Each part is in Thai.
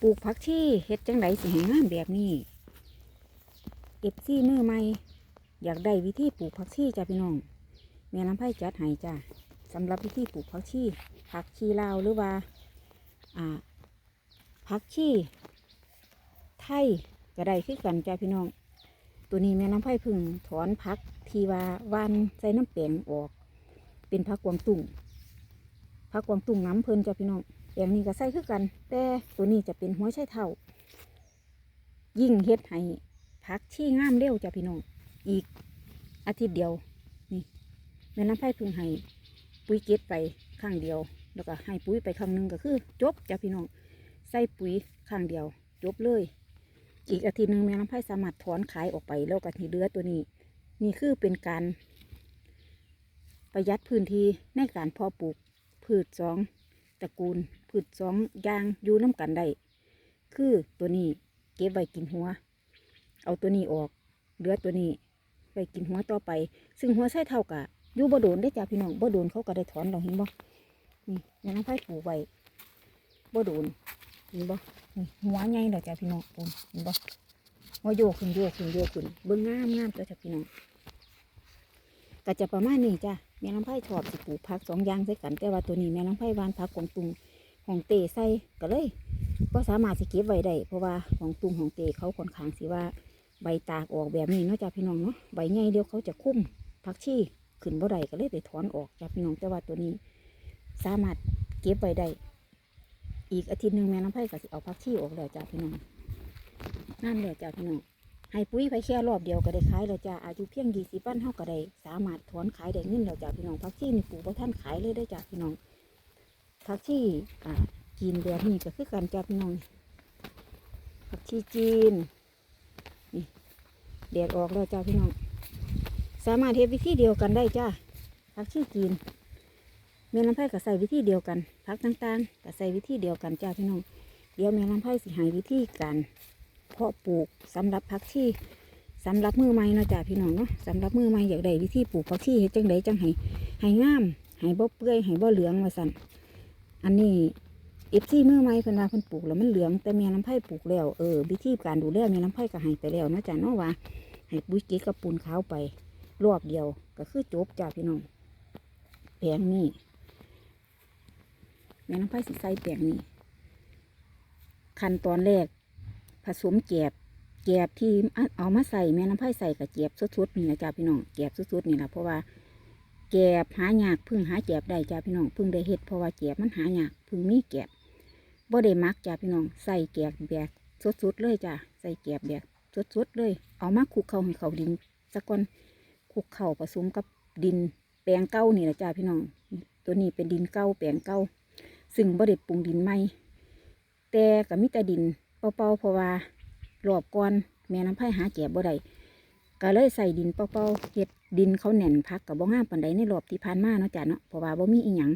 ปลูกผักชีเฮ็ดจังไดสิให้งามแบบนี้เอฟซีมือใหม่อยากได้วิธีปลูกผักชีจ้าพี่น้องแม่น้ำไผ่จัดให้จ้าสำหรับวิธีปลูกผักชีผักชีลาวหรือว่าอ่าผักชีไทยก็ได้คือกันจ้าพี่น้อง ตัวนี้แม่น้ำไผ่พึ่งถอนผักทีว่าวานใส่น้ำแป้งออก เป็นผักกวางตุ้งผักกวางตุ้งน้ำเพลินจ้าพี่น้อง แปลงนี้ก็ใส่คือกัน แต่ตัวนี้จะเป็นหัวไชเท่า ยิ่งเฮ็ดให้ผักชี่งามเร็วจ้าพี่น้อง อีกอาทิตย์เดียว นี่แม่น้ำไผ่พึ่งให้ปุ๋ยเก็ดไปข้างเดียว แล้วก็ให้ปุ๋ยไปข้างนึงก็คือ จบจ้าพี่น้อง ใส่ปุ๋ยข้างเดียว จบเลย อีกอาทิตย์หนึ่งแม่น้ำไผ่สามารถถอนขายออกไปแล้วก็ที่เหลือตัวนี้ นี่คือเป็นการประหยัดพื้นที่ในการเพาะปลูกพืชสองตระกูล พืชสองอย่างอยู่น้ำกันได้ คือตัวนี้เก็บไว้กินหัว เอาตัวนี้ออก เหลือตัวนี้ไว้กินหัวต่อไป ซึ่งหัวไส้เท่ากับอยู่บ่โดนได้จ้าพี่น้องบ่โดนเขาก็ได้ถอนเราเห็นบ่นี่แม่น้ำไผ่ปลูกไว้บ่โดนเห็นบ่นี่หัวใหญ่เลยจ้าพี่น้องปูนเห็นบ่ว่าโยกขึ้นโยกขึ้นโยกขึ้นเบิ่งงามงามตัวจ้ะพี่น้องก็จะประมาณนี้จ้ะแม่น้ำไผ่ชอบสิปลูกผักสองอย่างใส่กันแต่ว่าตัวนี้แม่น้ำไผ่วานผักของตุง ของเตใส่ก็เลยก็สามารถสิเก็บไว้ได้เพราะว่าของตุงของเตเขาค่อนข้างสิว่าใบตากออกแบบนี้เนาะจ้ะพี่น้องเนาะใบใหญ่เดียวเขาจะคุ้มผักชีขึ้นบ่ได้ก็เลยไปถอนออกจ้ะพี่น้องแต่ว่าตัวนี้ สามารถเก็บไว้ได้อีกอาทิตย์หนึ่งแม่น้ำไผ่ก็สิเอาผักชีออกแล้วจ้ะพี่น้องนั่นแหละจ้าพี่น้องให้ปุ๋ยไปแค่รอบเดียวก็ได้ขายแล้วจ้าอายุเพียงยี่สิบวันเท่าก็ได้สามารถถอนขายได้เงินแล้วจ้าพี่น้องพักชีนี่ปลูกบ่ท่านขายเลยได้จ้าพี่น้อง พักชีอ่าจีนแบบนี้ก็คือกันจ้าพี่น้องผักชีจีนนี่แดดออกแล้วจ้าพี่น้อง สามารถเฮ็ดวิธีเดียวกันได้จ้าผักชีจีนแม่ลำไผ่ก็ใส่วิธีเดียวกันผักต่างๆก็ใส่วิธีเดียวกันจ้าพี่น้องเดี๋ยวแม่ลำไผ่สิให้วิธีการเพาะปลูกสำหรับผักชีสำหรับมือใหม่นะจ้ะพี่น้องเนาะสำหรับมือใหม่อยากได้วิธีปลูกผักชีเฮ็ดจังไดจังให้ให้งามให้บ่เปื่อยให้บ่เหลืองว่าสั่น อันนี้เอฟซีเมื่อใหม่เพิ่นว่าเพิ่นปลูกแล้วมันเหลืองแต่แม่ลำไผ่ปลูกแล้วเออวิธีการดูแลแม่ลำไผ่ก็ให้ไปแล้วนะจ้ะเนาะว่าให้ปุ๋ยเกกับปูนขาวไป รอบเดียวก็คือจบจ้ะพี่น้องแปลงนี้แม่ลำไผ่สิใส่แปลงนี้ขั้นตอนแรก ผสมแกบแกบที่เอามาใส่แม่น้ำไผ่ใส่กับแกบสุดๆนี่นะจ้าพี่น้องแกบสุดๆนี่แหละเพราะว่า แกบหายากพึ่งหาแกบได้จ้าพี่น้องพึ่งได้เฮ็ดเพราะว่าแกบมันหายากพึ่งมีแกบบ่ได้มักจ้าพี่น้องใส่แกบแบบสุดๆเลยจ้าใส่แกบแบบสุดๆเลย เอามาคลุกเข้าให้เขาดินสักก่อนคลุกเข้าผสมกับดินแปลงเก้านี่แหละจ้าพี่น้อง ตัวนี้เป็นดินเก้าแปลงเก้าซึ่งบ่ได้ปรุงดินใหม่แต่ก็มีแต่ดินเป่าๆเพราะว่ารอบก่อนแม่น้ำไผ่หาแก็บบ่ได้ก็เลยใส่ดินเป่าๆเฮ็ด ดินเขาแน่นพักกับบ่งามปานใดในรอบที่ผ่านมาเนาะจ้ะเนาะเพราะว่าบ่มีอีหยัง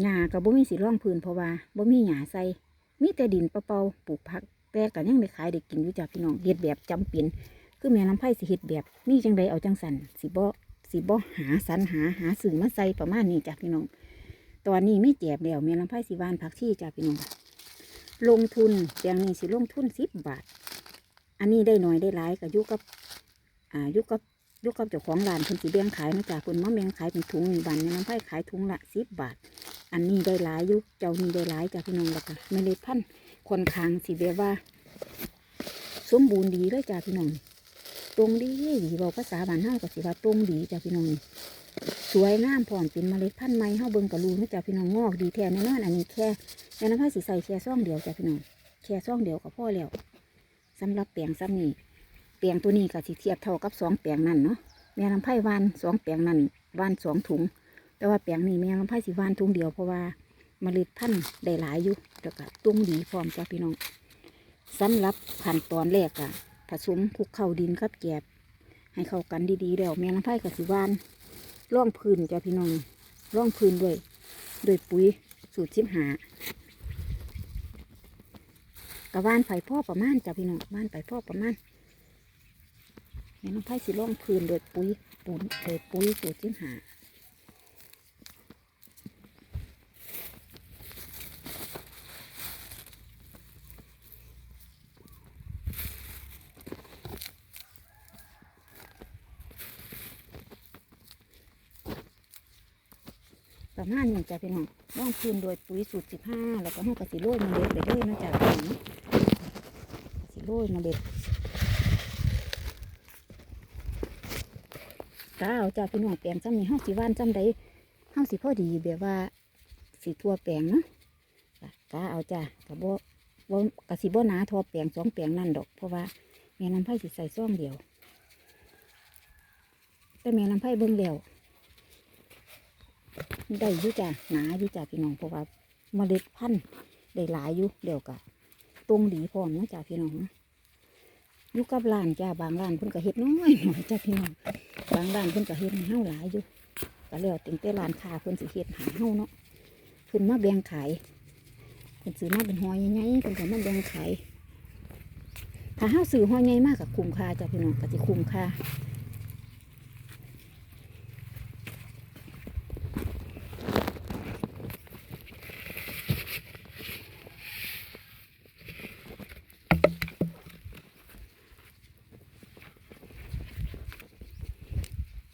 หญ้ากับบ่มีสีร่องพื้นเพราะว่าบ่มีหญ้าใส่มีแต่ดินเปล่าๆปลูกผักแต่ก็ยังได้ขายได้กินอยู่จ้ะพี่น้องเฮ็ดแบบจำเป็นคือแม่น้ำไผ่สิเฮ็ดแบบมีจังใดเอาจังสันสิบ่สิบ่หาสรรหาหาสื่อมาใส่ประมาณนี้จ้ะพี่น้อง ตอนนี้ไม่แจบแล้วแม่ลำไผ่สิหวานผักชีจ้ะพี่น้อง ลงทุนแปลงนี้สิลงทุนสิบบาท อันนี้ได้หน่อยได้หลายก็อยุกับอ่าอยุกับ ยุกับเจ้าของร้านเพิ่นสิแบ่งขายนาะจ้ะเพิ่นมาแบ่งขายเป็นถุงนี่บานนี้น้ำไผ่ขายถุงละสิบบาท อันนี้ได้หลายอยุเจ้านี้ได้หลายจ้ะพี่น้องแล้วก็ไม่ได้พันธุ์ค่อนข้างสิแบบว่า สมบูรณ์ดีเลยจ้ะพี่น้องตรงดีดีบอกภาษาบ้านเฮาก็สิว่าตรงดีจ้ะพี่น้องสวยงามพร้อมเป็นเมล็ดพันธุ์ใหม่เฮาเบิ่งกะรูนะจ้ะพี่น้องงอกดีแท้แน่นอนอันนี้แค่แม่น้ำไผ่สีใส่แค่ซ่องเดียวจ้ะพี่น้องแค่ซ่องเดียวก็พอแล้วสำหรับแปลงซ้ำนี่ แปลงตัวนี้ก็สิเทียบเท่ากับสองแปลงนั่นเนาะแม่น้ำไผ่วานสองแปลงนั่นวานสองถุง แต่ว่าแปลงนี้แม่น้ำไผ่สีวานถุงเดียวเพราะว่าเมล็ดพันธุ์ได้หลายอยู่แล้วก็ตุ้งดีพร้อมจ้ะพี่น้องสำหรับขั้นตอนแรกอะผสมคลุกเข้าดินกับแกบให้เข้ากันดีๆแล้วแม่น้ำไผ่กับสีวานร่องพื้นจ้ะพี่น้องร่องพื้นด้วยด้วยปุ๋ยสูตรชิมหากระว่านไผ่พ่อประมาณจ้ะพี่น้องว่านไผ่พ่อประมาณ ในน้องไผ่สิล่องคืนโดยปุ๋ยปุ๋ยโดยปุ๋ยตัวจิ้งหาปหน้าหนึ่งจ้ะพี่น้องร่องพื้นโดยปุ๋ยสูตรสิบห้าแล้วก็ให้กระสีโรยมาเด็ดไปเรื่อยนะจ๊ะพี่น้องกระสีโรยมาเด็ด กาเอาจ้ะพี่น้องแปลงจำนี้ห้องสีว่านจำใดห้องสีพอดีแบบว่าสีทั่วแปลงเนาะจ้ะกาเอาจ้ะกระโบว่กระสีบ่หนาทอแปลงสองแปลงนั่นดอก เพราะว่าแม่น้ำไผ่สิใส่ซ่องเดียว แต่แม่น้ำไผ่เบิ่งแล้วได้ยู่จ้ะหนาอยู่จ้ะพี่น้องเพราะว่าเมล็ดพันธุ์ได้หลายอยู่เดียวกะตรงดีพร้อมนะจ้ะพี่น้องยู่กับร้านจ้ะบางร้านเพิ่นก็เฮ็ดน้อยหน่อยจ้ะพี่น้องางด้านเพิ่นก็เฮ็ดให้เฮาหลายอยู่ก็แล้วแต่แต่ร้านค้าเพิ่นสิเฮ็ดให้เฮาเนาะเพิ่นมาแบ่งขายเพิ่นซื้อมาเป็นหอยใหญ่ๆเพิ่นก็มาแบ่งขายถ้าเฮาซื้อหอยใหญ่มากกับคุ้มค่าจ้ะพี่น้องก็สิคุ้มค่า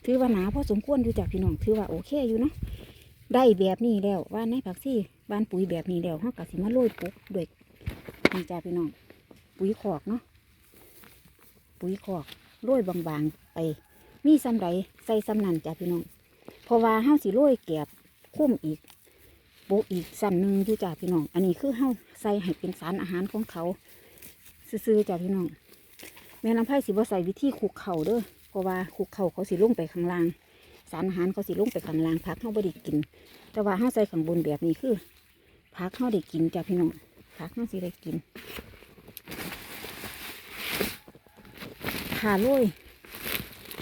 ถือว่าหนาพอสมควรอยู่จากพี่น้องถือว่าโอเคอยู่เนาะได้แบบนี้แล้วว่าในผักซี่บ้านปุ๋ยแบบนี้แล้วเฮากะสิมาโรยปุ๊บด้วยนี่จ้าพี่น้อง ปุ๋ยขอกเนาะปุ๋ยขอกโรยบางๆไป มีซ้ำใดใส่ซ้ำนันจ้าพี่น้องเพราะว่าเฮาสิโรยแกบคุ้มอีกโปะอีกสั้นหนึ่งอยู่จ้าพี่น้อง อันนี้คือเฮาใส่ให้เป็นสารอาหารของเขา ซื่อๆจ้าพี่น้องแม่น้ำไผ่สิบ่ใส่วิธีคลุกเข่าเด้อ เพราะว่าคุกเข่าเขาสิลงไปข้างล่าง สารอาหารเขาสิลงไปข้างล่างพักเขาบด้กิน แต่ว่าเขาใส่ข้างบนแบบนี้คือพักเขาได้กินจ้ะพี่น้องพักเขาสิได้กินขาโรย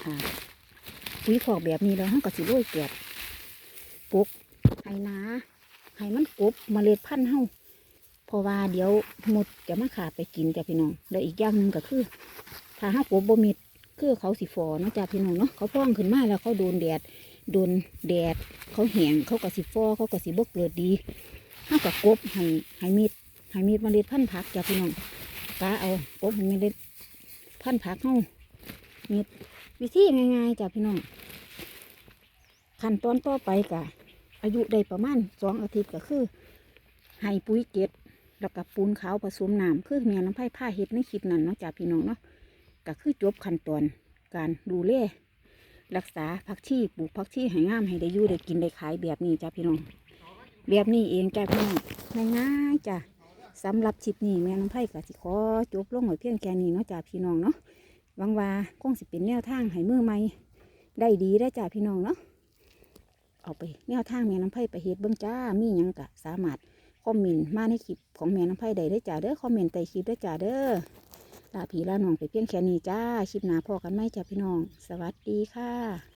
ค่ะปุ๋ยขอกแบบนี้แล้วเขาก็สิโรยแกบปลูกให้นาให้มันกบเมล็ดพันธุ์เฮาเพราะว่าเดี๋ยวหมดจะมาขาดไปกินจ้ะพี่น้องแล้วอีกอย่างหนึ่งก็คือ ถ้าห้ากบบ่มี คือเขาสิฟอเนาะจ้าพี่น้องเนาะเขาพ่องขึ้นมาแล้วเขาโดนแดดโดนแดดเขาแห้งเขาก็สิฟอเขาก็สิบกเกิดดีห้ากับกบให้ให้มีดให้มีดเล็ดพันธุ์ผักจ้าพี่น้องกาเอากบให้เมล็ดพันธุ์ผักเฮามีดวิธีง่ายๆจ้าพี่น้องขั้นตอนต่อไปกะอายุได้ประมาณสองอาทิตย์ก็คือให้ปุ๋ยเจ็ดแล้วก็ปูนขาวผสมน้ำคือแม่น้ำไผ่ผ้าเห็ดในคลิปนั้นเนาะจ้าพี่น้องเนาะ ก็คือจบขั้นตอนการดูแลรักษาผักชีปลูกผักชีให้งามให้ได้อยู่ได้กินได้ขายแบบนี้จ้าพี่น้องแบบนี้เองจ้าพี่น้องง่ายๆจ้าสำหรับคลิปนี้แม่น้ำไผ่ก็สิขอจบลงไว้เพียงแค่นี้เนาะจ้าพี่น้องเนาะวังว่าคงสิเป็นแนวทางให้มือใหม่ได้ดีได้จ้าพี่น้องเนาะเอาไปแนวทางแม่น้ำไผ่ไปเฮ็ดเบิ่งจ้ามีหยังกะสามารถคอมเมนต์มาในคลิปของแม่น้ำไผ่ใดได้จ้าเด้อคอมเมนต์ใต้คลิปได้จ้าเด้อ ลาผีลาน้องไปเพียงแค่นี้จ้าคลิปหน้าพอกันไหมจ้าพี่น้อง สวัสดีค่ะ